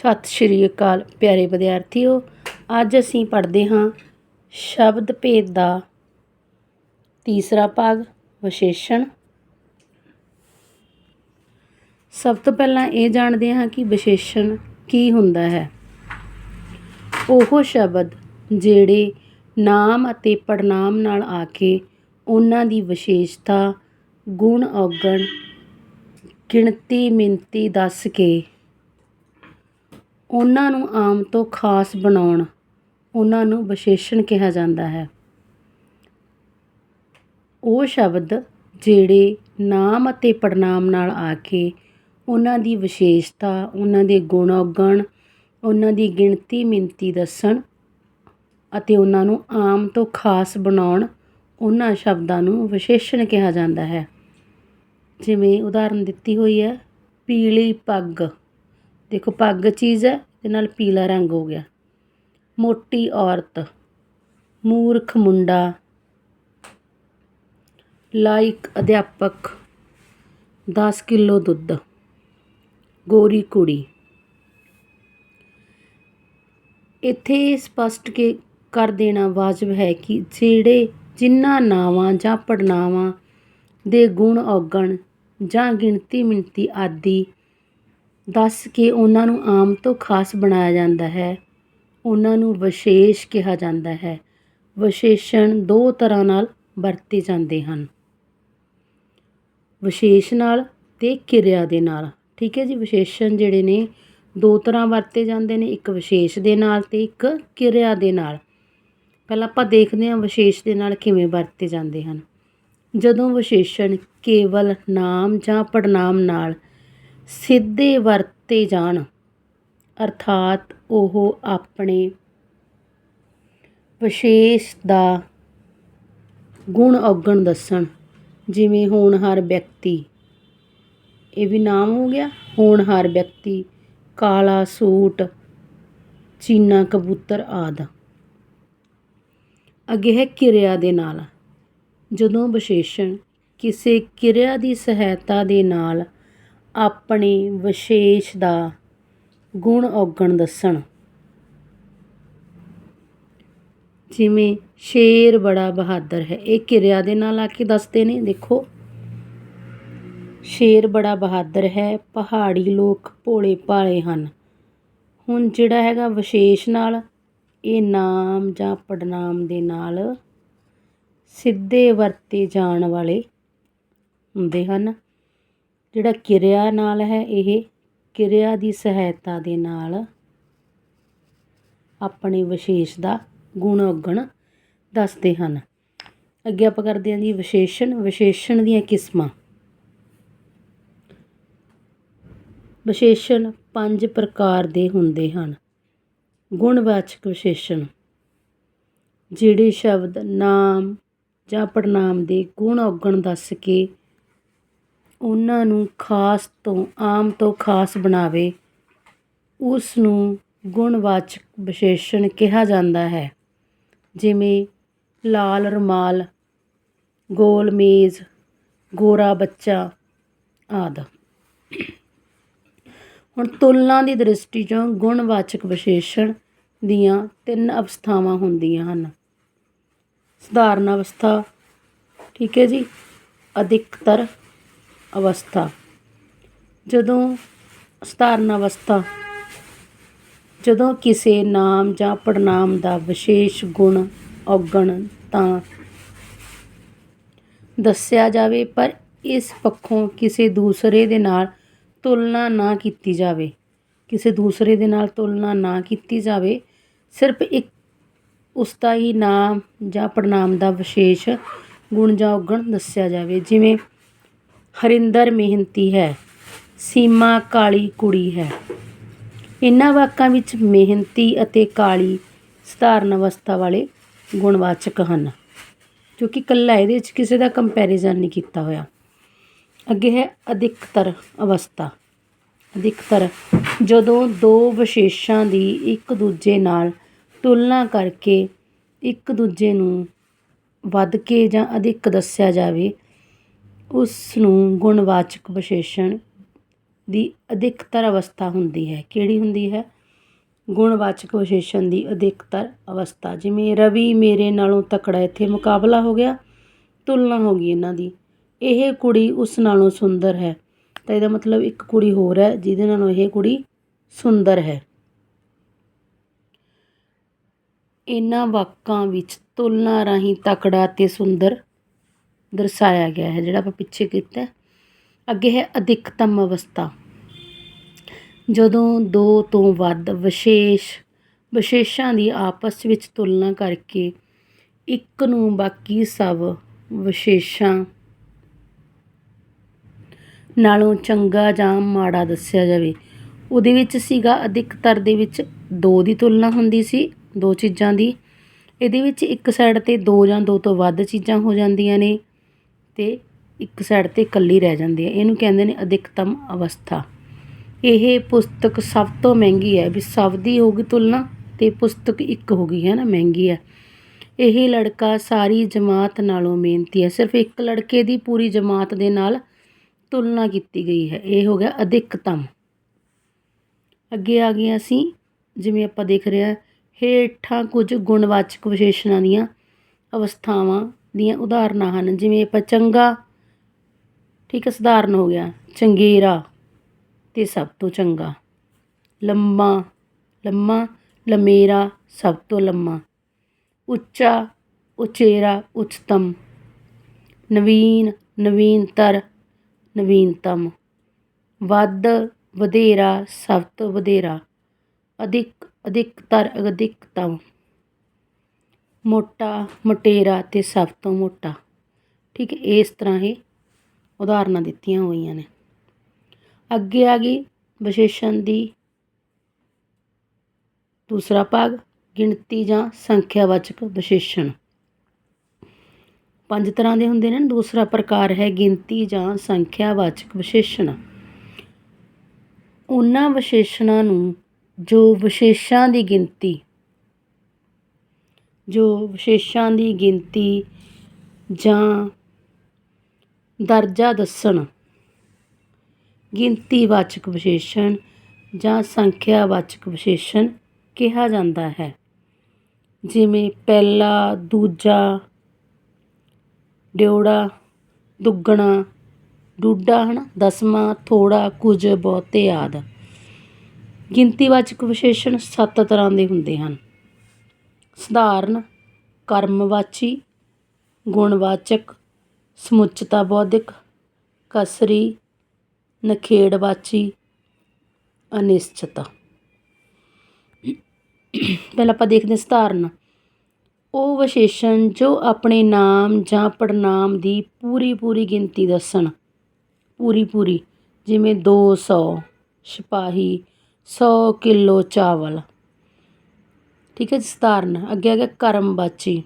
ਸਤਿ ਸ਼੍ਰੀ ਅਕਾਲ ਪਿਆਰੇ ਵਿਦਿਆਰਥੀਓ, ਅੱਜ ਅਸੀਂ ਪੜ੍ਹਦੇ ਹਾਂ ਸ਼ਬਦ ਭੇਦ ਦਾ ਤੀਸਰਾ ਭਾਗ, ਵਿਸ਼ੇਸ਼ਣ। ਸਭ ਤੋਂ ਪਹਿਲਾਂ ਇਹ ਜਾਣਦੇ ਹਾਂ ਕਿ ਵਿਸ਼ੇਸ਼ਣ ਕੀ ਹੁੰਦਾ ਹੈ। ਉਹ ਸ਼ਬਦ ਜਿਹੜੇ ਨਾਮ ਅਤੇ ਪੜਨਾਮ ਨਾਲ ਆ ਕੇ ਉਹਨਾਂ ਦੀ ਵਿਸ਼ੇਸ਼ਤਾ, ਗੁਣ ਔਗਣ, ਗਿਣਤੀ ਮਿਣਤੀ ਦੱਸ ਕੇ ਉਹਨਾਂ ਨੂੰ ਆਮ ਤੋਂ ਖਾਸ ਬਣਾਉਣ, ਉਹਨਾਂ ਨੂੰ ਵਿਸ਼ੇਸ਼ਣ ਕਿਹਾ ਜਾਂਦਾ ਹੈ। ਉਹ ਸ਼ਬਦ ਜਿਹੜੇ ਨਾਮ ਅਤੇ ਪੜਨਾਮ ਨਾਲ ਆ ਕੇ ਉਹਨਾਂ ਦੀ ਵਿਸ਼ੇਸ਼ਤਾ, ਉਹਨਾਂ ਦੇ ਗੁਣ ਔਗਣ ਉਹਨਾਂ ਦੀ ਗਿਣਤੀ ਮਿਣਤੀ ਦੱਸਣ ਅਤੇ ਉਹਨਾਂ ਨੂੰ ਆਮ ਤੋਂ ਖਾਸ ਬਣਾਉਣ, ਉਹਨਾਂ ਸ਼ਬਦਾਂ ਨੂੰ ਵਿਸ਼ੇਸ਼ਣ ਕਿਹਾ ਜਾਂਦਾ ਹੈ। ਜਿਵੇਂ ਉਦਾਹਰਨ ਦਿੱਤੀ ਹੋਈ ਹੈ, ਪੀਲੀ ਪੱਗ। ਦੇਖੋ ਪੱਗ ਚੀਜ਼ ਹੈ ਤੇ ਨਾਲ ਪੀਲਾ ਰੰਗ ਹੋ ਗਿਆ। ਮੋਟੀ ਔਰਤ, ਮੂਰਖ ਮੁੰਡਾ, ਲਾਇਕ ਅਧਿਆਪਕ 10 ਕਿਲੋ ਦੁੱਧ, ਗੋਰੀ ਕੁੜੀ। ਇੱਥੇ ਸਪਸ਼ਟ ਕੇ ਕਰ ਦੇਣਾ ਵਾਜਬ ਹੈ ਕਿ ਜਿਹੜੇ ਜਿਨ੍ਹਾਂ ਨਾਵਾਂ ਜਾਂ ਪੜਨਾਵਾਂ ਦੇ ਗੁਣ ਔਗਣ ਜਾਂ ਗਿਣਤੀ ਮਿਣਤੀ ਆਦਿ ਦੱਸ ਕੇ ਉਹਨਾਂ ਨੂੰ ਆਮ ਤੋਂ ਖਾਸ ਬਣਾਇਆ ਜਾਂਦਾ ਹੈ। ਉਹਨਾਂ ਨੂੰ ਵਿਸ਼ੇਸ਼ ਕਿਹਾ ਜਾਂਦਾ ਹੈ। ਵਿਸ਼ੇਸ਼ਣ ਦੋ ਤਰ੍ਹਾਂ ਨਾਲ ਵਰਤੇ ਜਾਂਦੇ ਹਨ। ਵਿਸ਼ੇਸ਼ ਨਾਲ ਅਤੇ ਕਿਰਿਆ ਦੇ ਨਾਲ। ਠੀਕ ਹੈ ਜੀ, ਵਿਸ਼ੇਸ਼ਣ ਜਿਹੜੇ ਨੇ ਦੋ ਤਰ੍ਹਾਂ ਵਰਤੇ ਜਾਂਦੇ ਨੇ, ਇੱਕ ਵਿਸ਼ੇਸ਼ ਦੇ ਨਾਲ ਅਤੇ ਇੱਕ ਕਿਰਿਆ ਦੇ ਨਾਲ। ਪਹਿਲਾਂ ਆਪਾਂ ਦੇਖਦੇ ਹਾਂ ਵਿਸ਼ੇਸ਼ ਦੇ ਨਾਲ ਕਿਵੇਂ ਵਰਤੇ ਜਾਂਦੇ ਹਨ। ਜਦੋਂ ਵਿਸ਼ੇਸ਼ਣ ਕੇਵਲ ਨਾਮ ਜਾਂ ਪੜਨਾਮ ਨਾਲ ਸਿੱਧੇ ਵਰਤੇ ਜਾਣ, ਅਰਥਾਤ ਉਹ ਆਪਣੇ ਵਿਸ਼ੇਸ਼ ਦਾ ਗੁਣ ਔਗਣ ਦੱਸਣ। ਜਿਵੇਂ ਹੋਣਹਾਰ ਵਿਅਕਤੀ, ਇਹ ਵੀ ਨਾਮ ਹੋ ਗਿਆ ਹੋਣਹਾਰ ਵਿਅਕਤੀ, ਕਾਲਾ ਸੂਟ, ਚੀਨਾ, ਕਬੂਤਰ ਆਦਿ। ਅੱਗੇ ਹੈ ਕਿਰਿਆ ਦੇ ਨਾਲ, ਜਦੋਂ ਵਿਸ਼ੇਸ਼ਣ ਕਿਸੇ ਕਿਰਿਆ ਦੀ ਸਹਾਇਤਾ ਦੇ ਨਾਲ ਆਪਣੇ ਵਿਸ਼ੇਸ਼ ਦਾ ਗੁਣ ਔਗਣ ਦੱਸਣ। ਜਿਵੇਂ ਸ਼ੇਰ ਬੜਾ ਬਹਾਦਰ ਹੈ, ਇਹ ਕਿਰਿਆ ਦੇ ਨਾਲ ਆ ਕੇ ਦੱਸਦੇ ਨੇ, ਦੇਖੋ। ਸ਼ੇਰ ਬੜਾ ਬਹਾਦਰ ਹੈ, ਪਹਾੜੀ ਲੋਕ ਭੋਲੇ ਭਾਲੇ ਹਨ। ਹੁਣ ਜਿਹੜਾ ਹੈਗਾ ਵਿਸ਼ੇਸ਼ ਨਾਲ, ਇਹ ਨਾਮ ਜਾਂ ਪੜਨਾਮ ਦੇ ਨਾਲ ਸਿੱਧੇ ਵਰਤੇ ਜਾਣ ਵਾਲੇ ਹੁੰਦੇ ਹਨ। ਜਿਹੜਾ ਕਿਰਿਆ ਨਾਲ ਹੈ, ਇਹ ਕਿਰਿਆ ਦੀ ਸਹਾਇਤਾ ਦੇ ਨਾਲ ਆਪਣੇ ਵਿਸ਼ੇਸ਼ ਦਾ ਗੁਣ ਔਗਣ ਦੱਸਦੇ ਹਨ। ਅੱਗੇ ਆਪਾਂ ਕਰਦੇ ਹਾਂ ਜੀ ਵਿਸ਼ੇਸ਼ਣ ਵਿਸ਼ੇਸ਼ਣ ਦੀਆਂ ਕਿਸਮਾਂ। ਵਿਸ਼ੇਸ਼ਣ ਪੰਜ ਪ੍ਰਕਾਰ ਦੇ ਹੁੰਦੇ ਹਨ। ਗੁਣਵਾਚਕ ਵਿਸ਼ੇਸ਼ਣ, ਜਿਹੜੇ ਸ਼ਬਦ ਨਾਮ ਜਾਂ ਪੜਨਾਮ ਦੇ ਗੁਣ ਔਗਣ ਦੱਸ ਕੇ ਉਹਨਾਂ ਨੂੰ ਖਾਸ ਤੋਂ ਆਮ ਤੋਂ ਖਾਸ ਬਣਾਵੇ। ਉਸ ਨੂੰ ਗੁਣਵਾਚਕ ਵਿਸ਼ੇਸ਼ਣ ਕਿਹਾ ਜਾਂਦਾ ਹੈ। ਜਿਵੇਂ ਲਾਲ ਰੁਮਾਲ, ਗੋਲ ਮੇਜ਼, ਗੋਰਾ ਬੱਚਾ ਆਦਿ। ਹੁਣ ਤੁਲਨਾ ਦੀ ਦ੍ਰਿਸ਼ਟੀ 'ਚੋਂ ਗੁਣਵਾਚਕ ਵਿਸ਼ੇਸ਼ਣ ਦੀਆਂ ਤਿੰਨ ਅਵਸਥਾਵਾਂ ਹੁੰਦੀਆਂ ਹਨ। ਸਧਾਰਨ ਅਵਸਥਾ, ਠੀਕ ਹੈ ਜੀ, ਅਧਿਕਤਰ ਅਵਸਥਾ। ਜਦੋਂ ਸਧਾਰਨ ਅਵਸਥਾ, ਜਦੋਂ ਕਿਸੇ ਨਾਮ ਜਾਂ ਪੜਨਾਮ ਦਾ ਵਿਸ਼ੇਸ਼ ਗੁਣ ਔਗਣ ਤਾਂ ਦੱਸਿਆ ਜਾਵੇ, ਪਰ ਇਸ ਪੱਖੋਂ ਕਿਸੇ ਦੂਸਰੇ ਦੇ ਨਾਲ ਤੁਲਨਾ ਨਾ ਕੀਤੀ ਜਾਵੇ। ਕਿਸੇ ਦੂਸਰੇ ਦੇ ਨਾਲ ਤੁਲਨਾ ਨਾ ਕੀਤੀ ਜਾਵੇ, ਸਿਰਫ ਇੱਕ ਉਸ ਦਾ ਹੀ ਨਾਮ ਜਾਂ ਪੜਨਾਮ ਦਾ ਵਿਸ਼ੇਸ਼ ਗੁਣ ਜਾਂ ਔਗਣ ਦੱਸਿਆ ਜਾਵੇ। ਜਿਵੇਂ ਹਰਿੰਦਰ ਮਿਹਨਤੀ ਹੈ, ਸੀਮਾ ਕਾਲੀ ਕੁੜੀ ਹੈ। ਇਹਨਾਂ ਵਾਕਾਂ ਵਿੱਚ ਮਿਹਨਤੀ ਅਤੇ ਕਾਲੀ ਸਧਾਰਨ ਅਵਸਥਾ ਵਾਲੇ ਗੁਣਵਾਚਕ ਹਨ ਕਿਉਂਕਿ ਇਕੱਲਾ ਇਹਦੇ ਵਿੱਚ ਕਿਸੇ ਦਾ ਕੰਪੈਰੀਜ਼ਨ ਨਹੀਂ ਕੀਤਾ ਹੋਇਆ। ਅੱਗੇ ਹੈ ਅਧਿਕਤਰ ਅਵਸਥਾ। ਅਧਿਕਤਰ ਜਦੋਂ ਦੋ ਵਿਸ਼ੇਸ਼ਾਂ ਦੀ ਇੱਕ ਦੂਜੇ ਨਾਲ ਤੁਲਨਾ ਕਰਕੇ ਇੱਕ ਦੂਜੇ ਨੂੰ ਵੱਧ ਕੇ ਜਾਂ ਅਧਿਕ ਦੱਸਿਆ ਜਾਵੇ ਉਸ ਨੂੰ ਗੁਣਵਾਚਕ ਵਿਸ਼ੇਸ਼ਣ ਦੀ ਅਧਿਕਤਰ ਅਵਸਥਾ ਹੁੰਦੀ ਹੈ। ਕਿਹੜੀ ਹੁੰਦੀ ਹੈ? ਗੁਣਵਾਚਕ ਵਿਸ਼ੇਸ਼ਣ ਦੀ ਅਧਿਕਤਰ ਅਵਸਥਾ। ਜਿਵੇਂ ਰਵੀ ਮੇਰੇ ਨਾਲੋਂ ਤਕੜਾ ਇੱਥੇ ਮੁਕਾਬਲਾ ਹੋ ਗਿਆ, ਤੁਲਨਾ ਹੋ ਗਈ ਇਹਨਾਂ ਦੀ। ਇਹ ਕੁੜੀ ਉਸ ਨਾਲੋਂ ਸੁੰਦਰ ਹੈ। ਤਾਂ ਇਹਦਾ ਮਤਲਬ ਇੱਕ ਕੁੜੀ ਹੋਰ ਹੈ, ਜਿਹਦੇ ਨਾਲੋਂ ਇਹ ਕੁੜੀ ਸੁੰਦਰ ਹੈ। ਇਹਨਾਂ ਵਾਕਾਂ ਵਿੱਚ ਤੁਲਨਾ ਰਾਹੀਂ ਤਕੜਾ ਤੇ ਸੁੰਦਰ ਦਰਸਾਇਆ ਗਿਆ ਹੈ, ਜਿਹੜਾ ਆਪਾਂ ਪਿੱਛੇ ਕੀਤਾ ਅੱਗੇ ਹੈ ਅਧਿਕਤਮ ਅਵਸਥਾ। ਜਦੋਂ ਦੋ ਤੋਂ ਵੱਧ ਵਿਸ਼ੇਸ਼, ਵਿਸ਼ੇਸ਼ਾਂ ਦੀ ਆਪਸ ਵਿੱਚ ਤੁਲਨਾ ਕਰਕੇ ਇੱਕ ਨੂੰ ਬਾਕੀ ਸਭ ਵਿਸ਼ੇਸ਼ਾਂ ਨਾਲੋਂ ਚੰਗਾ ਜਾਂ ਮਾੜਾ ਦੱਸਿਆ ਜਾਵੇ, ਉਹਦੇ ਵਿੱਚ ਸੀਗਾ ਅਧਿਕਤਰ ਦੇ ਵਿੱਚ ਦੋ ਦੀ ਤੁਲਨਾ ਹੁੰਦੀ ਸੀ, ਦੋ ਚੀਜ਼ਾਂ ਦੀ। ਇਹਦੇ ਵਿੱਚ ਇੱਕ ਸਾਈਡ ਤੇ ਦੋ ਜਾਂ ਦੋ ਤੋਂ ਵੱਧ ਚੀਜ਼ਾਂ ਹੋ ਜਾਂਦੀਆਂ ਨੇ। ਅਤੇ ਇੱਕ ਸਾਈਡ ਤੇ ਇਕੱਲੀ ਰਹਿ ਜਾਂਦੀ ਹੈ। ਇਹਨੂੰ ਕਹਿੰਦੇ ਨੇ ਅਧਿਕਤਮ ਅਵਸਥਾ। ਇਹ ਪੁਸਤਕ ਸਭ ਤੋਂ ਮਹਿੰਗੀ ਹੈ। ਵੀ ਸਭ ਦੀ ਹੋਊਗੀ ਤੁਲਨਾ ਅਤੇ ਪੁਸਤਕ ਇੱਕ ਹੋ ਗਈ ਹੈ ਨਾ? ਮਹਿੰਗੀ ਹੈ। ਇਹ ਲੜਕਾ ਸਾਰੀ ਜਮਾਤ ਨਾਲੋਂ ਮਿਹਨਤੀ ਹੈ। ਸਿਰਫ ਇੱਕ ਲੜਕੇ ਦੀ ਪੂਰੀ ਜਮਾਤ ਦੇ ਨਾਲ ਤੁਲਨਾ ਕੀਤੀ ਗਈ ਹੈ। ਇਹ ਹੋ ਗਿਆ ਅਧਿਕਤਮ। ਅੱਗੇ ਆ ਗਏ ਅਸੀਂ ਜਿਵੇਂ ਆਪਾਂ ਦੇਖ ਰਹੇ ਹਾਂ, ਹੇਠਾਂ ਕੁਝ ਗੁਣਵਾਚਕ ਵਿਸ਼ੇਸ਼ਣਾਂ ਦੀਆਂ ਅਵਸਥਾਵਾਂ। ਦੀਆਂ ਉਦਾਹਰਨਾਂ ਹਨ, ਜਿਵੇਂ ਆਪਾਂ ਚੰਗਾ, ਠੀਕ ਹੈ, ਸਧਾਰਨ ਹੋ ਗਿਆ, ਚੰਗੇਰਾ ਅਤੇ ਸਭ ਤੋਂ ਚੰਗਾ, ਲੰਮਾ ਲੰਮਾ, ਲਮੇਰਾ, ਸਭ ਤੋਂ ਲੰਮਾ, ਉੱਚਾ, ਉਚੇਰਾ, ਉੱਚਤਮ, ਨਵੀਨ, ਨਵੀਨਤਰ, ਨਵੀਨਤਮ, ਵੱਧ, ਵਧੇਰਾ, ਸਭ ਤੋਂ ਵਧੇਰਾ, ਅਧਿਕ, ਅਧਿਕਤਰ, ਅਧਿਕਤਮ। ਮੋਟਾ, ਮਟੇਰਾ ਅਤੇ ਸਭ ਤੋਂ ਮੋਟਾ। ਠੀਕ ਹੈ, ਇਸ ਤਰ੍ਹਾਂ ਇਹ ਉਦਾਹਰਨਾਂ ਦਿੱਤੀਆਂ ਹੋਈਆਂ ਨੇ। ਅੱਗੇ ਆ ਗਈ ਵਿਸ਼ੇਸ਼ਣ ਦੀ। ਦੂਸਰਾ ਭਾਗ, ਗਿਣਤੀ ਜਾਂ ਸੰਖਿਆਵਾਚਕ ਵਿਸ਼ੇਸ਼ਣ। ਪੰਜ ਤਰ੍ਹਾਂ ਦੇ ਹੁੰਦੇ ਨੇ, ਦੂਸਰਾ ਪ੍ਰਕਾਰ ਹੈ ਗਿਣਤੀ ਜਾਂ ਸੰਖਿਆਵਾਚਕ ਵਿਸ਼ੇਸ਼ਣ। ਉਹਨਾਂ ਵਿਸ਼ੇਸ਼ਣਾਂ ਨੂੰ ਜੋ ਵਿਸ਼ੇਸ਼ਾਂ ਦੀ ਗਿਣਤੀ ਜੋ ਵਿਸ਼ੇਸ਼ਾਂ ਦੀ ਗਿਣਤੀ ਜਾਂ ਦਰਜਾ ਦੱਸਣ, ਗਿਣਤੀਵਾਚਕ ਵਿਸ਼ੇਸ਼ਣ ਜਾਂ ਸੰਖਿਆਵਾਚਕ ਵਿਸ਼ੇਸ਼ਣ ਕਿਹਾ ਜਾਂਦਾ ਹੈ। ਜਿਵੇਂ ਪਹਿਲਾ, ਦੂਜਾ, ਡਿਉੜਾ, ਦੁੱਗਣਾ, ਡੂਡਾ ਹਨਾ, ਦਸਵਾਂ, ਥੋੜ੍ਹਾ, ਕੁਝ ਬਹੁਤੇ ਆਦਿ। ਗਿਣਤੀਵਾਚਕ ਵਿਸ਼ੇਸ਼ਣ ਸੱਤ ਤਰ੍ਹਾਂ ਦੇ ਹੁੰਦੇ ਹਨ। ਸਧਾਰਨ, ਕਰਮਵਾਚੀ, ਗੁਣਵਾਚਕ ਸਮੁੱਚਤਾ ਬੌਧਿਕ ਕਸਰੀ, ਨਖੇੜਵਾਚੀ, ਅਨਿਸ਼ਚਿਤ। ਪਹਿਲਾਂ ਆਪਾਂ ਦੇਖਦੇ ਸਧਾਰਨ। ਉਹ ਵਿਸ਼ੇਸ਼ਣ ਜੋ ਆਪਣੇ ਨਾਮ ਜਾਂ ਪੜਨਾਮ ਦੀ ਪੂਰੀ ਪੂਰੀ ਗਿਣਤੀ ਦੱਸਣ। ਪੂਰੀ ਪੂਰੀ ਜਿਵੇਂ 200 ਸਿਪਾਹੀ 100 ਕਿਲੋ ਚਾਵਲ। ਠੀਕ ਹੈ ਜੀ, ਸਧਾਰਨ ਅੱਗੇ ਆ ਗਿਆ ਕਰਮਵਾਚੀ।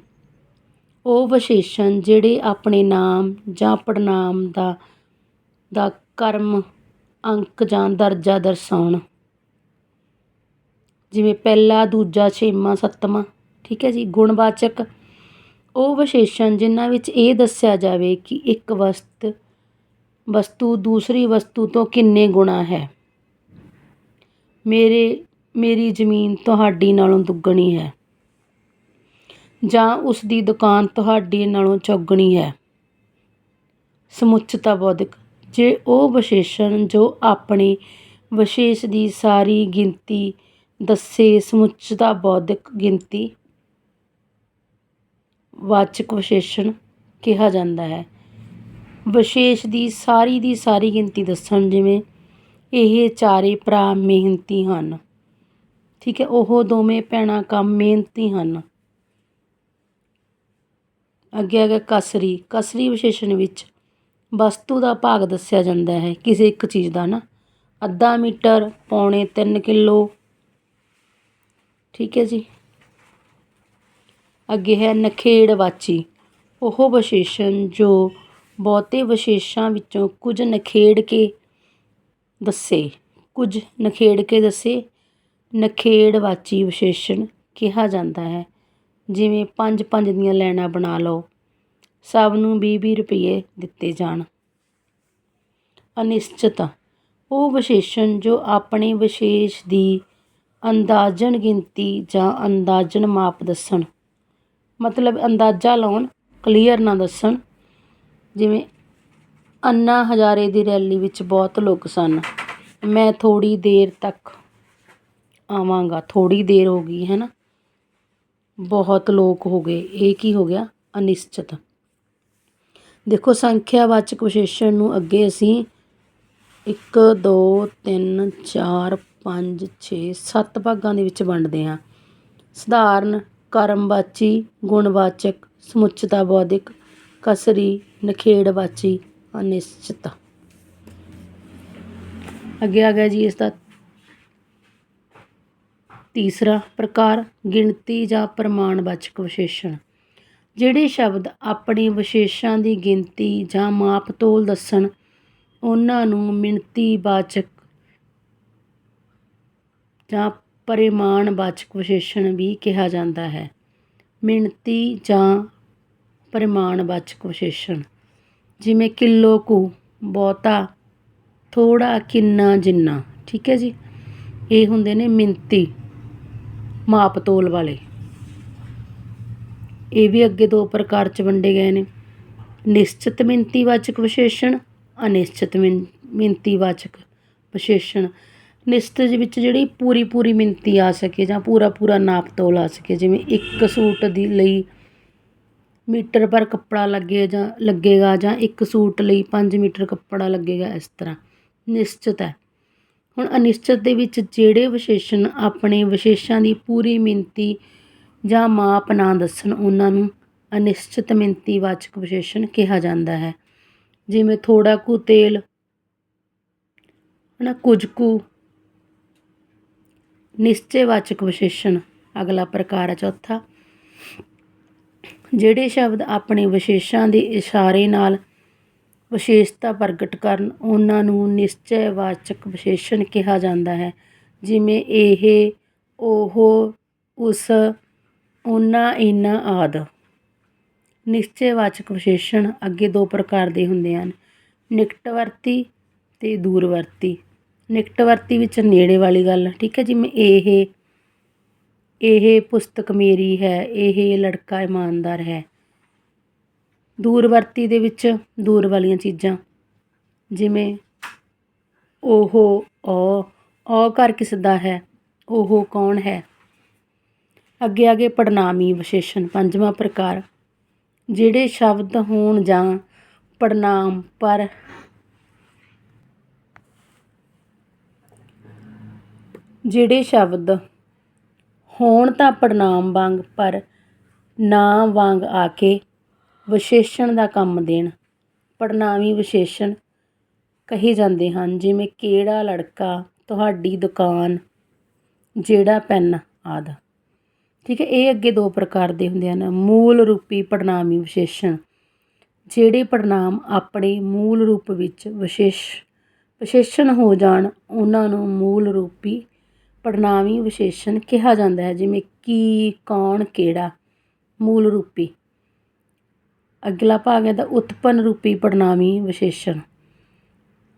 ਉਹ ਵਿਸ਼ੇਸ਼ਣ ਜਿਹੜੇ ਆਪਣੇ ਨਾਮ ਜਾਂ ਪੜਨਾਮ ਦਾ ਦਾ ਕਰਮ ਅੰਕ ਜਾਂ ਦਰਜਾ ਦਰਸਾਉਣ। ਜਿਵੇਂ ਪਹਿਲਾ ਦੂਜਾ ਛੇਵਾਂ ਸੱਤਵਾਂ ਠੀਕ ਹੈ ਜੀ ਗੁਣਵਾਚਕ। ਉਹ ਵਿਸ਼ੇਸ਼ਣ ਜਿਨ੍ਹਾਂ ਵਿੱਚ ਇਹ ਦੱਸਿਆ ਜਾਵੇ ਕਿ ਇੱਕ ਵਸਤ ਵਸਤੂ ਦੂਸਰੀ ਵਸਤੂ ਤੋਂ ਕਿੰਨੇ ਗੁਣਾ ਹੈ। ਮੇਰੇ ਮੇਰੀ ਜ਼ਮੀਨ ਤੁਹਾਡੀ ਨਾਲੋਂ ਦੁੱਗਣੀ ਹੈ। ਜਾਂ ਉਸ ਦੀ ਦੁਕਾਨ ਤੁਹਾਡੀ ਨਾਲੋਂ ਚੌਗਣੀ ਹੈ। ਸਮੁੱਚਤਾ ਬੌਧਿਕ, ਜੇ ਉਹ ਵਿਸ਼ੇਸ਼ਣ ਜੋ ਆਪਣੇ ਵਿਸ਼ੇਸ਼ ਦੀ ਸਾਰੀ ਗਿਣਤੀ ਦੱਸੇ ਸਮੁੱਚਤਾ ਬੌਧਿਕ ਗਿਣਤੀ ਵਾਚਕ ਵਿਸ਼ੇਸ਼ਣ ਕਿਹਾ ਜਾਂਦਾ ਹੈ। ਵਿਸ਼ੇਸ਼ ਦੀ ਸਾਰੀ ਦੀ ਸਾਰੀ ਗਿਣਤੀ ਦੱਸਣ ਜਿਵੇਂ ਇਹ ਚਾਰੇ ਭਰਾ ਮਿਹਨਤੀ ਹਨ। ਠੀਕ ਹੈ, ਉਹ ਦੋਵੇਂ ਭੈਣਾਂ ਕੰਮ ਮਿਹਨਤੀ ਹਨ। ਅੱਗੇ ਆ ਗਿਆ ਕਸਰੀ। ਕਸਰੀ ਵਿਸ਼ੇਸ਼ਣ ਵਿੱਚ ਵਸਤੂ ਦਾ ਭਾਗ ਦੱਸਿਆ ਜਾਂਦਾ ਹੈ, ਕਿਸੇ ਇੱਕ ਚੀਜ਼ ਦਾ ਨਾ। ਅੱਧਾ ਮੀਟਰ, ਪੌਣੇ 3 ਕਿਲੋ। ਠੀਕ ਹੈ ਜੀ। ਅੱਗੇ ਹੈ ਨਖੇੜਵਾਚੀ ਉਹ ਵਿਸ਼ੇਸ਼ਣ ਜੋ ਬਹੁਤੇ ਵਿਸ਼ੇਸ਼ਾਂ ਵਿੱਚੋਂ ਕੁਝ ਨਖੇੜ ਕੇ ਦੱਸੇ, ਕੁਝ ਨਖੇੜ ਕੇ ਦੱਸੇ ਨਖੇੜਵਾਚੀ ਵਿਸ਼ੇਸ਼ਣ ਕਿਹਾ ਜਾਂਦਾ ਹੈ। ਜਿਵੇਂ ਪੰਜ ਪੰਜ ਦੀਆਂ ਲਾਈਨਾਂ ਬਣਾ ਲਓ, ਸਭ ਨੂੰ ਵੀਹ ਵੀਹ ਰੁਪਈਏ ਦਿੱਤੇ ਜਾਣ। ਅਨਿਸ਼ਚਿਤ, ਉਹ ਵਿਸ਼ੇਸ਼ਣ ਜੋ ਆਪਣੇ ਵਿਸ਼ੇਸ਼ ਦੀ ਅੰਦਾਜ਼ਨ ਗਿਣਤੀ ਜਾਂ ਅੰਦਾਜ਼ਨ ਮਾਪ ਦੱਸਣ। ਮਤਲਬ ਅੰਦਾਜ਼ਾ ਲਾਉਣ, ਕਲੀਅਰ ਨਾ ਦੱਸਣ। ਜਿਵੇਂ ਅੰਨਾ ਹਜ਼ਾਰੇ ਦੀ ਰੈਲੀ ਵਿੱਚ ਬਹੁਤ ਲੋਕ ਸਨ। ਮੈਂ ਥੋੜੀ ਦੇਰ ਤੱਕ ਆਵਾਂਗਾ, ਥੋੜ੍ਹੀ ਦੇਰ ਹੋ ਗਈ, ਹੈ ਨਾ? ਬਹੁਤ ਲੋਕ ਹੋ ਗਏ। ਇਹ ਕੀ ਹੋ ਗਿਆ? ਅਨਿਸ਼ਚਿਤ। ਦੇਖੋ, ਸੰਖਿਆਵਾਚਕ ਵਿਸ਼ੇਸ਼ਣ ਨੂੰ ਅੱਗੇ ਅਸੀਂ 1 2 3 4 5 6 7 ਭਾਗਾਂ ਦੇ ਵਿੱਚ ਵੰਡਦੇ ਹਾਂ। ਸਧਾਰਨ, ਕਰਮਵਾਚੀ, ਗੁਣਵਾਚਕ, ਸਮੁੱਚਤਾ ਬੌਧਿਕ, ਕਸਰੀ, ਨਖੇੜਵਾਚੀ, ਅਨਿਸ਼ਚਿਤ। ਅੱਗੇ ਆ ਗਿਆ ਜੀ ਇਸ ਦਾ ਤੀਸਰਾ ਪ੍ਰਕਾਰ, ਗਿਣਤੀ ਜਾਂ ਪ੍ਰਮਾਣਵਾਚਕ ਵਿਸ਼ੇਸ਼ਣ। ਜਿਹੜੇ ਸ਼ਬਦ ਆਪਣੇ ਵਿਸ਼ੇਸ਼ਾਂ ਦੀ ਗਿਣਤੀ ਜਾਂ ਮਾਪ ਤੋਲ ਦੱਸਣ, ਉਹਨਾਂ ਨੂੰ ਮਿਣਤੀਵਾਚਕ ਜਾਂ ਪਰਿਮਾਣਵਾਚਕ ਵਿਸ਼ੇਸ਼ਣ ਵੀ ਕਿਹਾ ਜਾਂਦਾ ਹੈ। ਮਿਣਤੀ ਜਾਂ ਪਰਿਮਾਣਵਾਚਕ ਵਿਸ਼ੇਸ਼ਣ ਜਿਵੇਂ ਕਿਲੋ ਕੁ, ਬਹੁਤਾ ਥੋੜਾ ਕਿੰਨਾ, ਜਿੰਨਾ, ਠੀਕ ਹੈ ਜੀ? ਇਹ ਹੁੰਦੇ ਨੇ ਮਿਣਤੀ। ਮਾਪ ਤੋਲ ਵਾਲੇ। ਇਹ ਵੀ ਅੱਗੇ ਦੋ ਪ੍ਰਕਾਰ ਚ ਵੰਡੇ ਗਏ ਨੇ। ਨਿਸ਼ਚਿਤ ਮਿਣਤੀਵਾਚਕ ਵਿਸ਼ੇਸ਼ਣ, ਅਨਿਸ਼ਚਿਤ ਮਿਣ- ਮਿਣਤੀਵਾਚਕ ਵਿਸ਼ੇਸ਼ਣ। ਨਿਸ਼ਚਿਤ ਵਿੱਚ ਜਿਹੜੀ ਪੂਰੀ ਪੂਰੀ ਮਿਣਤੀ ਆ ਸਕੇ ਜਾਂ ਪੂਰਾ ਪੂਰਾ ਨਾਪ ਤੋਲ ਆ ਸਕੇ, ਜਿਵੇਂ ਇੱਕ ਸੂਟ ਦੀ ਲਈ ਮੀਟਰ ਪਰ ਕੱਪੜਾ ਲੱਗੇ ਜਾਂ, ਲੱਗੇਗਾ ਜਾਂ ਇੱਕ ਸੂਟ ਲਈ 5 ਮੀਟਰ ਕੱਪੜਾ ਲੱਗੇਗਾ, ਇਸ ਤਰ੍ਹਾਂ। ਨਿਸ਼ਚਿਤ ਹੈ। ਹੁਣ ਅਨਿਸ਼ਚਿਤ ਦੇ ਵਿੱਚ ਜਿਹੜੇ ਵਿਸ਼ੇਸ਼ਣ ਆਪਣੇ ਵਿਸ਼ੇਸ਼ਾਂ ਦੀ ਪੂਰੀ ਮਿਣਤੀ ਜਾਂ ਮਾਪ ਨਾ ਦੱਸਣ, ਉਹਨਾਂ ਨੂੰ ਅਨਿਸ਼ਚਿਤ ਮਿਣਤੀ ਵਾਚਕ ਵਿਸ਼ੇਸ਼ਣ ਕਿਹਾ ਜਾਂਦਾ ਹੈ। ਜਿਵੇਂ ਥੋੜਾ ਕੁ ਤੇਲ, ਹਨਾ, ਕੁਝ ਕੁ ਨਿਸ਼ਚੈ ਵਾਚਕ ਵਿਸ਼ੇਸ਼ਣ, ਅਗਲਾ ਪ੍ਰਕਾਰ ਹੈ ਚੌਥਾ। ਜਿਹੜੇ ਸ਼ਬਦ ਆਪਣੇ ਵਿਸ਼ੇਸ਼ਾਂ ਦੇ ਇਸ਼ਾਰੇ ਨਾਲ ਵਿਸ਼ੇਸ਼ਤਾ ਪ੍ਰਗਟ ਕਰਨ ਉਹਨਾਂ ਨੂੰ ਨਿਸ਼ਚੈ ਵਾਚਕ ਵਿਸ਼ੇਸ਼ਣ ਕਿਹਾ ਜਾਂਦਾ ਹੈ। ਜਿਵੇਂ ਇਹ, ਉਹ, ਉਸ, ਉਹਨਾਂ ਇਹਨਾਂ ਆਦਿ। ਨਿਸ਼ਚੈ ਵਾਚਕ ਵਿਸ਼ੇਸ਼ਣ ਅੱਗੇ ਦੋ ਪ੍ਰਕਾਰ ਦੇ ਹੁੰਦੇ ਹਨ। ਨਿਕਟਵਰਤੀ ਅਤੇ ਦੂਰਵਰਤੀ। ਨਿਕਟਵਰਤੀ ਵਿੱਚ ਨੇੜੇ ਵਾਲੀ ਗੱਲ, ਠੀਕ ਹੈ, ਜਿਵੇਂ ਇਹ ਇਹ ਪੁਸਤਕ ਮੇਰੀ ਹੈ, ਇਹ ਲੜਕਾ ਇਮਾਨਦਾਰ ਹੈ। ਦੂਰਵਰਤੀ ਦੇ ਵਿੱਚ ਦੂਰ ਵਾਲੀਆਂ ਚੀਜ਼ਾਂ। ਜਿਵੇਂ ਉਹ ਉਹ ਉਹ ਘਰ ਕਿਸ ਦਾ ਹੈ? ਉਹ ਕੌਣ ਹੈ? ਅੱਗੇ ਆ ਗਏ ਪੜਨਾਮੀ ਵਿਸ਼ੇਸ਼ਣ, ਪੰਜਵਾਂ ਪ੍ਰਕਾਰ। ਜਿਹੜੇ ਸ਼ਬਦ ਹੋਣ ਜਾਂ ਪੜਨਾਮ ਪਰ ਜਿਹੜੇ ਸ਼ਬਦ ਹੋਣ ਤਾਂ ਪੜਨਾਮ ਵਾਂਗ ਪਰ ਨਾਮ ਵਾਂਗ ਆ ਕੇ ਵਿਸ਼ੇਸ਼ਣ ਦਾ ਕੰਮ ਦੇਣ। ਪੜਨਾਮੀ ਵਿਸ਼ੇਸ਼ਣ ਕਹੇ ਜਾਂਦੇ ਹਨ, ਜਿਵੇਂ ਕਿਹੜਾ ਲੜਕਾ ਤੁਹਾਡੀ ਦੁਕਾਨ, ਜਿਹੜਾ ਪੈਨ ਆਦਿ। ਠੀਕ ਹੈ, ਇਹ ਅੱਗੇ ਦੋ ਪ੍ਰਕਾਰ ਦੇ ਹੁੰਦੇ ਹਨ। ਮੂਲ ਰੂਪੀ ਪੜਨਾਮੀ ਵਿਸ਼ੇਸ਼ਣ, ਜਿਹੜੇ ਪੜਨਾਮ ਆਪਣੇ ਮੂਲ ਰੂਪ ਵਿੱਚ ਵਿਸ਼ੇਸ਼, ਵਿਸ਼ੇਸ਼ਣ ਹੋ ਜਾਣ, ਉਹਨਾਂ ਨੂੰ ਮੂਲ ਰੂਪੀ ਪੜਨਾਮੀ ਵਿਸ਼ੇਸ਼ਣ ਕਿਹਾ ਜਾਂਦਾ ਹੈ। ਜਿਵੇਂ ਕੀ, ਕੌਣ, ਕਿਹੜਾ, ਮੂਲ ਰੂਪੀ। ਅਗਲਾ ਭਾਗ ਹੈ ਦਾ ਉਤਪੰਨ ਰੂਪੀ ਪੜਨਾਮੀ ਵਿਸ਼ੇਸ਼ਣ।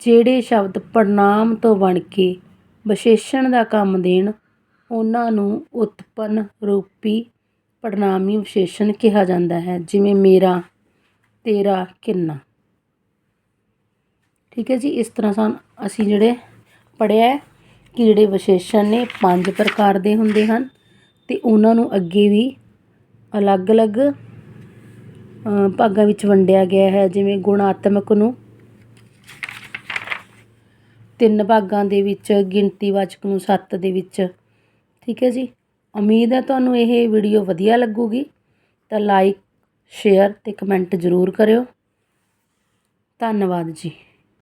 ਜਿਹੜੇ ਸ਼ਬਦ ਪੜਨਾਮ ਤੋਂ ਬਣ ਕੇ ਵਿਸ਼ੇਸ਼ਣ ਦਾ ਕੰਮ ਦੇਣ, ਉਹਨਾਂ ਨੂੰ ਉਤਪੰਨ ਰੂਪੀ ਪੜਨਾਮੀ ਵਿਸ਼ੇਸ਼ਣ ਕਿਹਾ ਜਾਂਦਾ ਹੈ, ਜਿਵੇਂ ਮੇਰਾ, ਤੇਰਾ, ਕਿੰਨਾ। ਠੀਕ ਹੈ ਜੀ, ਇਸ ਤਰ੍ਹਾਂ ਸਾਨੂੰ ਅਸੀਂ ਜਿਹੜੇ ਪੜਿਆ ਕਿ ਜਿਹੜੇ ਵਿਸ਼ੇਸ਼ਣ ਨੇ ਪੰਜ ਪ੍ਰਕਾਰ ਦੇ ਹੁੰਦੇ ਹਨ, ਤੇ ਉਹਨਾਂ ਨੂੰ ਅੱਗੇ ਵੀ ਅਲੱਗ-ਅਲੱਗ ਭਾਗਾਂ ਵਿੱਚ ਵੰਡਿਆ ਗਿਆ ਹੈ, ਜਿਵੇਂ ਗੁਣਾਤਮਕ ਨੂੰ। ਤਿੰਨ ਭਾਗਾਂ ਦੇ ਵਿੱਚ ਗਿਣਤੀਵਾਚਕ ਨੂੰ ਸੱਤ ਦੇ ਵਿੱਚ। ਠੀਕ ਹੈ ਜੀ? ਉਮੀਦ ਹੈ ਤੁਹਾਨੂੰ ਇਹ ਵੀਡੀਓ ਵਧੀਆ ਲੱਗੂਗੀ। ਤਾਂ ਲਾਈਕ ਸ਼ੇਅਰ ਤੇ ਕਮੈਂਟ ਜ਼ਰੂਰ ਕਰਿਓ। ਧੰਨਵਾਦ ਜੀ।